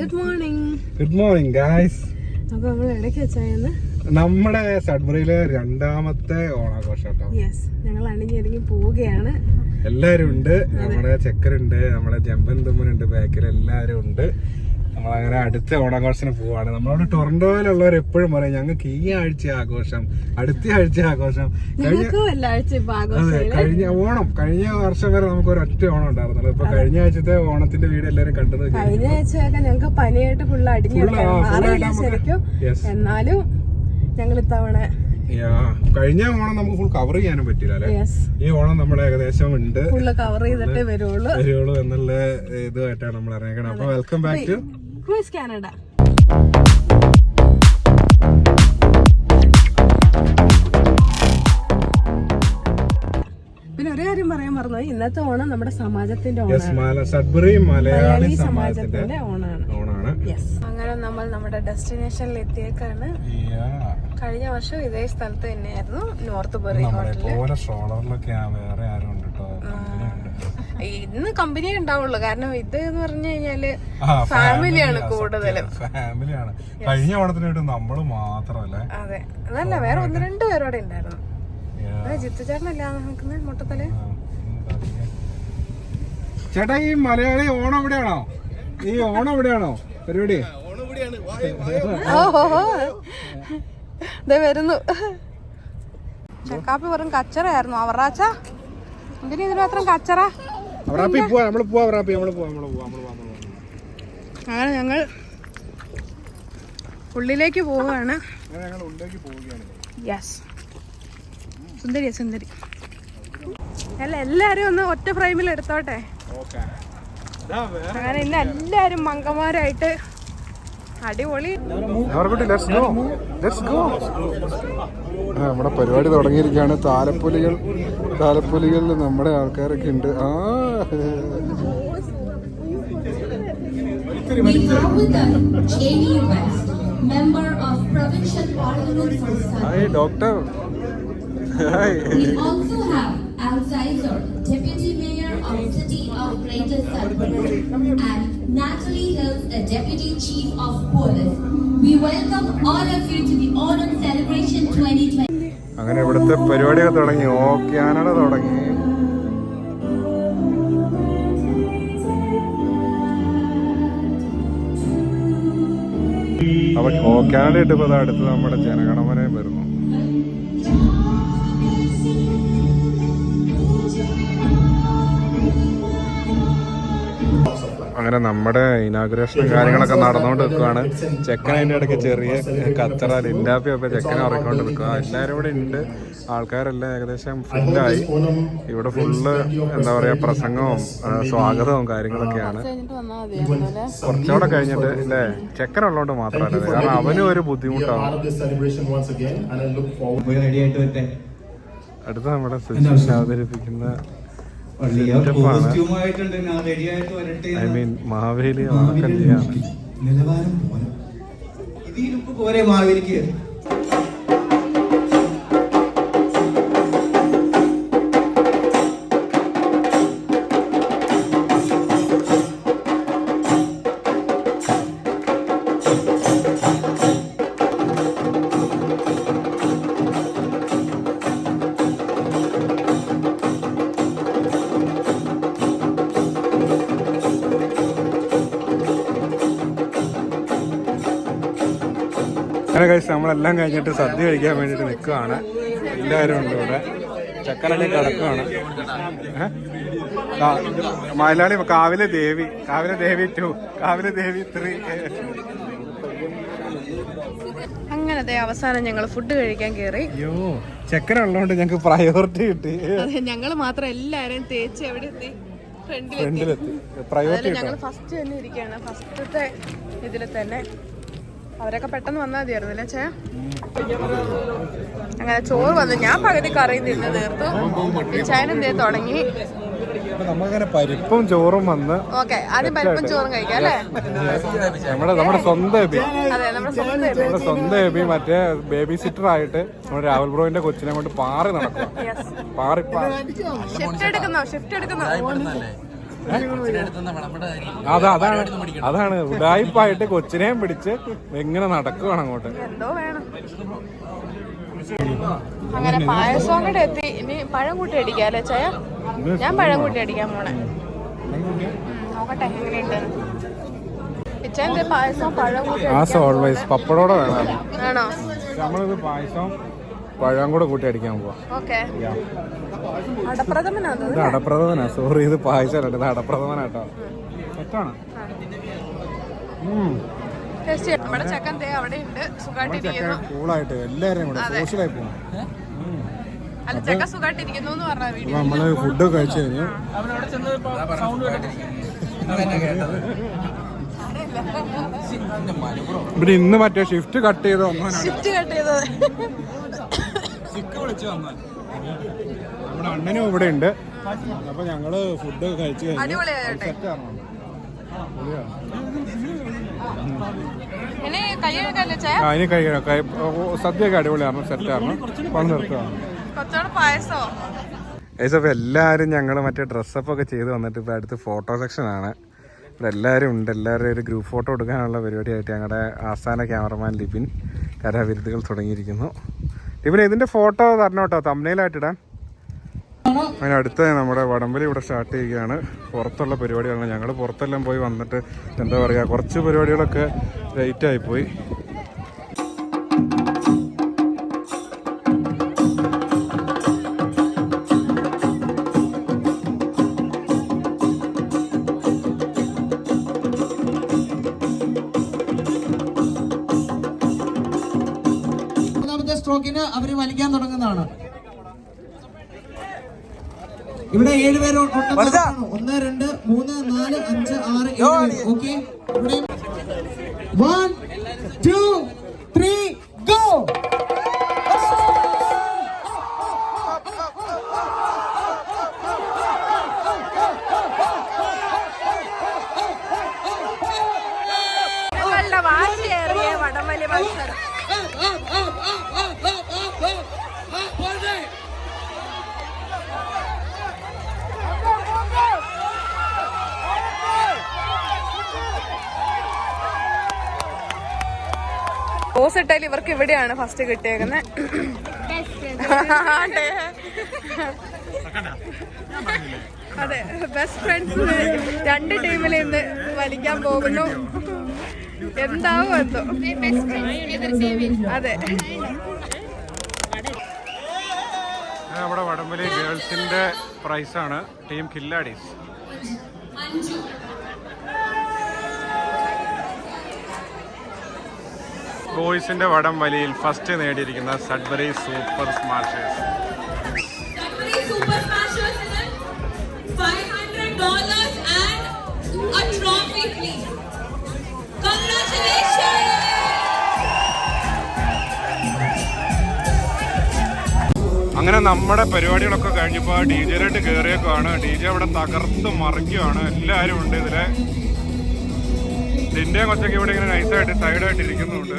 Good morning good morning guys അപ്പൊ നമ്മൾ ഇടയ്ക്ക് വെച്ചായിരുന്നു. നമ്മുടെ സഡ്ബറിയിലെ രണ്ടാമത്തെ ഓണാഘോഷം കേട്ടോ യെസ് ഞങ്ങൾ അണിഞ്ഞൊരുങ്ങി പോവുകയാണ്. എല്ലാരും ഉണ്ട്. നമ്മുടെ ചെക്കരുണ്ട് നമ്മുടെ ജമ്പൻ തുമ്മനുണ്ട് ബാക്കിൽ എല്ലാരും ഉണ്ട്. നമ്മളങ്ങനെ അടുത്ത ഓണാഘോഷത്തിന് പോവാണ്. നമ്മളോട് ടൊറന്റോയിലുള്ളവർ എപ്പോഴും പറയും ഞങ്ങൾക്ക് ഈ ആഴ്ച ആഘോഷം അടുത്ത ആഴ്ച ആഘോഷം. കഴിഞ്ഞ അതെ കഴിഞ്ഞ ഓണം കഴിഞ്ഞ വർഷം വരെ നമുക്ക് ഒരു ഒറ്റ ഓണം ഉണ്ടായിരുന്നു ഇപ്പൊ കഴിഞ്ഞ ആഴ്ചത്തെ ഓണത്തിന്റെ വീട് എല്ലാരും കണ്ടത് കഴിഞ്ഞ. ആഴ്ചയൊക്കെ ഞങ്ങൾക്ക് പനിയായിട്ട് ഫുള്ള് Yes. എന്നാലും ഞങ്ങൾ ഇത്തവണ കഴിഞ്ഞ ഓണം നമുക്ക് ഫുൾ കവർ ചെയ്യാനും പറ്റില്ല അല്ലെ? ഈ ഓണം നമ്മൾ ഏകദേശം ഉണ്ട്. കവർ ചെയ്തിട്ടേ വരുള്ളൂ. വരുള്ളൂ എന്നുള്ള ഇതുമായിട്ടാണ് നമ്മൾ ഇറങ്ങിയത് അപ്പൊ welcome back to Cruise Canada പിന്നെ ഒരു കാര്യം പറയാൻ മറന്നു ഇന്നത്തെ ഓണം നമ്മുടെ സമാജത്തിന്റെ ഓണം സഡ്ബറി മലയാളി സമാജത്തിന്റെ ഓണാണ്. യെസ് അങ്ങനെ നമ്മൾ നമ്മുടെ ഡെസ്റ്റിനേഷനിൽ എത്തിയേക്കാണ്. കഴിഞ്ഞ വർഷം ഇതേ സ്ഥലത്ത് തന്നെയായിരുന്നു നോർത്ത് ബെറി ഇന്ന് കമ്പനി ഉണ്ടാവുള്ളൂ. കാരണം ഇത് എന്ന് പറഞ്ഞു കഴിഞ്ഞാൽ ഫാമിലിയാണ് കൂടുതലും. ഫാമിലിയാണ് കഴിഞ്ഞ ഓണത്തിന് വേണ്ടി നമ്മൾ മാത്രമല്ലേ? അതെ. അതല്ല വേറെ ഒന്ന് രണ്ട് പേരോടെ ഉണ്ടായിരുന്നു. യാ, അതെ ജിത്തു ചേട്ടനല്ല നിൽക്കുന്നത് മുട്ടത്തൽ. ചേട്ടാ ഈ മലയാളി ഓണം എവിടെയാണോ? ഈ ഓണം എവിടെയാണോ? പരിപാടി? ഓഹോ ദേ വരുന്നു. ചക്കാപ്പി വെറും കച്ചറയായിരുന്നു. അവറാച്ച? എന്തിനാ ഇതിന് മാത്രം കച്ചറ? അങ്ങനെ ഞങ്ങൾ ഉള്ളിലേക്ക് പോവുകയാണ്. യെസ് സുന്ദരിയാ സുന്ദരി. അല്ല എല്ലാരും ഒന്ന് ഒറ്റ ഫ്രെയിമിൽ എടുത്തോട്ടെ? അങ്ങനെ ഇന്ന് എല്ലാരും മങ്കമാരായിട്ട് അടിപൊളി. ലെറ്റ്സ് ലെറ്റ്സ് ഗോ നമ്മുടെ പരിപാടി തുടങ്ങിയിരിക്കുകയാണ്. താലപ്പൊലികൾ താലപ്പൊലികളിൽ നമ്മുടെ ആൾക്കാരൊക്കെ ഉണ്ട്. ആ. Hi doctor hi of City of Greater Sudbury, and Natalie Hills, the Deputy Chief of Police. We welcome all of you to the Autumn Celebration 2020. അങ്ങനെ ഇവിടുത്തെ പരിപാടിയൊക്കെ തുടങ്ങി ഓ കാനഡ തുടങ്ങി അപ്പൊ ഓക്കാനട ഇട്ടപ്പോ അടുത്ത് നമ്മുടെ ജനഗണമനയും വരുന്നു നമ്മുടെ ഇനാഗുറേഷൻ കാര്യങ്ങളൊക്കെ നടന്നുകൊണ്ട് നിൽക്കുകയാണ് ചെക്കൻ അതിന്റെ ഇടയ്ക്ക് ചെറിയ കച്ചറ ലിൻഡാപ്പി ഒക്കെ ചെക്കൻ ഉറക്കൊണ്ട് നിൽക്കുക. എല്ലാവരും ഇവിടെ ഉണ്ട്. ആൾക്കാരെല്ലാം ഏകദേശം ഫുള്ളായി ഇവിടെ ഫുള്ള് എന്താ പറയുക പ്രസംഗവും സ്വാഗതവും കാര്യങ്ങളൊക്കെയാണ്. കുറച്ചുകൂടെ കഴിഞ്ഞിട്ട് അല്ലേ ചെക്കൻ ഉള്ളതുകൊണ്ട് മാത്രമല്ല. കാരണം അവനും ഒരു ബുദ്ധിമുട്ടാണ്. അടുത്ത നമ്മുടെ സുശീൽ അവതരിപ്പിക്കുന്ന ഐ മീൻ നിലവാരം പോലെ. ഇതിലിപ്പോ പോരെ മാവേലിക്ക്? അങ്ങനെ കഴിച്ച് നമ്മളെല്ലാം കഴിഞ്ഞിട്ട് സദ്യ കഴിക്കാൻ വേണ്ടിയിട്ട് നിൽക്കുകയാണ്. എല്ലാവരും ഉണ്ട് ഇവിടെ. ചക്കനടി കിടക്കുകയാണ്? മലയാളി കാവിലെ ദേവി കാവിലെ ദേവി ടു കാവിലെ ദേവി ത്രീ അങ്ങനത്തെ അവസാനം ഞങ്ങൾ ഫുഡ് കഴിക്കാൻ കയറി അയ്യോ ചെക്കനുള്ളതുകൊണ്ട് ഞങ്ങൾക്ക് പ്രയോറിറ്റി കിട്ടി. ഞങ്ങൾ മാത്രം എല്ലാരും തേച്ച് എവിടെ എത്തി. ഫ്രണ്ടിലെത്തി ഫ്രണ്ടിലെത്തി പ്രയോറിറ്റി ഞങ്ങൾ ഫസ്റ്റ് തന്നെ ഇരിക്കുകയാണ്. ഫസ്റ്റത്തെ ഇതിൽ തന്നെ. അവരൊക്കെ പെട്ടെന്ന് വന്നാൽ മതിയായിരുന്നു അല്ലേ ചേ? അങ്ങനെ ചോറ് വന്നു ഞാൻ പകുതി കറി തിന്ന് തീർത്തു. ചായനെന്തേ തുടങ്ങി. അപ്പൊ പരിപ്പും ചോറും വന്ന് ഓക്കെ ആദ്യം പരിപ്പും ചോറും കഴിക്കാം അല്ലേ? നമ്മുടെ നമ്മുടെ സ്വന്തം എബി. അതെ നമ്മുടെ സ്വന്തം എബി. മറ്റേ ബേബി സിറ്റർ ആയിട്ട് നമ്മുടെ രാഹുൽ ബ്രോയിന്റെ കൊച്ചിനെ കൊണ്ട് പാറി നടക്കും പാറി ഷിഫ്റ്റ് എടുക്കുന്നോ? ഷിഫ്റ്റ് എടുക്കുന്നോ? അതാ അതാണ് അതാണ് ഉടായിപ്പായിട്ട് കൊച്ചിനെയും പിടിച്ച് എങ്ങനെ നടക്കുവാണ് അങ്ങോട്ട്. എന്തോ വേണം. അങ്ങനെ പായസം അങ്ങോട്ട് എത്തി. ഇനി പഴം കൂട്ടി അടിക്കാം അല്ലേ ചായ ഞാൻ പഴം കൂട്ടി അടിക്കാൻ പോണേ നോക്കട്ടെ എങ്ങനെയുണ്ട്? പായസം പഴം കൂട്ടി ആസ് ഓൾവേസ് പപ്പടോടെ വേണം. ആണോ? നമ്മളിത് പായസം പഴം കൂടെ കൂട്ടി അടിക്കാൻ പോവാം ഇത് അടപ്രഥമനാ സോറി ഇത് പായസം അല്ല ഇത് അടപ്രഥമനാട്ടോ തെറ്റാണ്. കൂളായിട്ട് എല്ലാവരെയും കൂടെ സോഷ്യലായി പോകും അല്ല ചെക്കൻ സുഖമായിട്ടിരിക്കുന്നു എന്ന് പറഞ്ഞ വീഡിയോ നമ്മൾ ഫുഡ് കഴിച്ചു കഴിഞ്ഞു ഇവിടെ ഇന്ന് മറ്റേ ഷിഫ്റ്റ് കട്ട് ചെയ്ത് ഒന്നാണ് ഷിഫ്റ്റ് കട്ട് വന്നാൽ നമ്മുടെ അണ്ണനും ഇവിടെ ഉണ്ട്. അപ്പൊ ഞങ്ങൾ ഫുഡ് കഴിച്ചു കഴിഞ്ഞു അടിപൊളിയായിട്ടെ സെറ്റാണോ ഇനി കൈ കഴുകല്ലേ ചായ ആ ഇനി കഴിക്കണം കൈ സദ്യയൊക്കെ അടിപൊളിയായിരുന്നു സെറ്റായിരുന്നു പണം നിർത്തുകയാണ് അപ്പോൾ എല്ലാവരും ഞങ്ങൾ മറ്റേ ഡ്രസ്സപ്പ് ഒക്കെ ചെയ്ത് വന്നിട്ട് ഇപ്പോൾ അടുത്ത് ഫോട്ടോ സെക്ഷനാണ് ഇവിടെ എല്ലാവരും ഉണ്ട്. എല്ലാവരും ഒരു ഗ്രൂപ്പ് ഫോട്ടോ എടുക്കാനുള്ള പരിപാടിയായിട്ട് ഞങ്ങളുടെ ആസ്ഥാന ക്യാമറമാൻ ലിബിൻ കലാവിരുദ്ധകൾ തുടങ്ങിയിരിക്കുന്നു. ലിബിൻ ഇതിന്റെ ഫോട്ടോ തരണം കേട്ടോ തമ്മനയിലായിട്ടിടാൻ അതിന് അടുത്ത നമ്മുടെ വടംവലി ഇവിടെ സ്റ്റാർട്ട് ചെയ്യുകയാണ്. പുറത്തുള്ള പരിപാടികളാണ്. ഞങ്ങൾ പുറത്തെല്ലാം പോയി വന്നിട്ട് എന്താ പറയുക കുറച്ച് പരിപാടികളൊക്കെ ലേറ്റായി പോയി അവർ വലിക്കാൻ തുടങ്ങുന്നതാണ്. ഇവിടെ ഏഴുപേര് ഒന്ന് രണ്ട് മൂന്ന് നാല് അഞ്ച് ആറ് ഏഴ് ഓക്കെ? ഇവിടെ വൺ ടു പോസ് ഇട്ടാൽ ഇവർക്ക് ഇവിടെയാണ് ഫസ്റ്റ് കിട്ടിയേക്കുന്നത് അതെ. ബെസ്റ്റ് ഫ്രണ്ട്സ് രണ്ട് ടീമിൽ ഇന്ന് വലിക്കാൻ പോകുന്നു. എന്താവും എന്തോ? അതെ. നമ്മുടെ വടംവലി ഗേൾസിന്റെ പ്രൈസാണ് ടീം കില്ലാഡീസ് ബോയ്സിന്റെ വടംവലിയിൽ first നേടിയിരിക്കുന്ന Sudbury super smashers Cadbury Super Smashers is $500 and a trophy, please. Congratulations! അങ്ങനെ നമ്മുടെ പരിപാടികളൊക്കെ കഴിഞ്ഞപ്പോൾ ഡി ജെയിലോട്ട് കയറിയൊക്കെയാണ് ഡി ജെ അവിടെ തകർത്ത് മറിക്കുകയാണ് എല്ലാവരും ഉണ്ട് ഇതിൽ നിന്റെ കൊച്ചൊക്കെ ഇവിടെ ഇങ്ങനെ നൈസായിട്ട് സൈഡായിട്ട് ഇരിക്കുന്നുണ്ട്.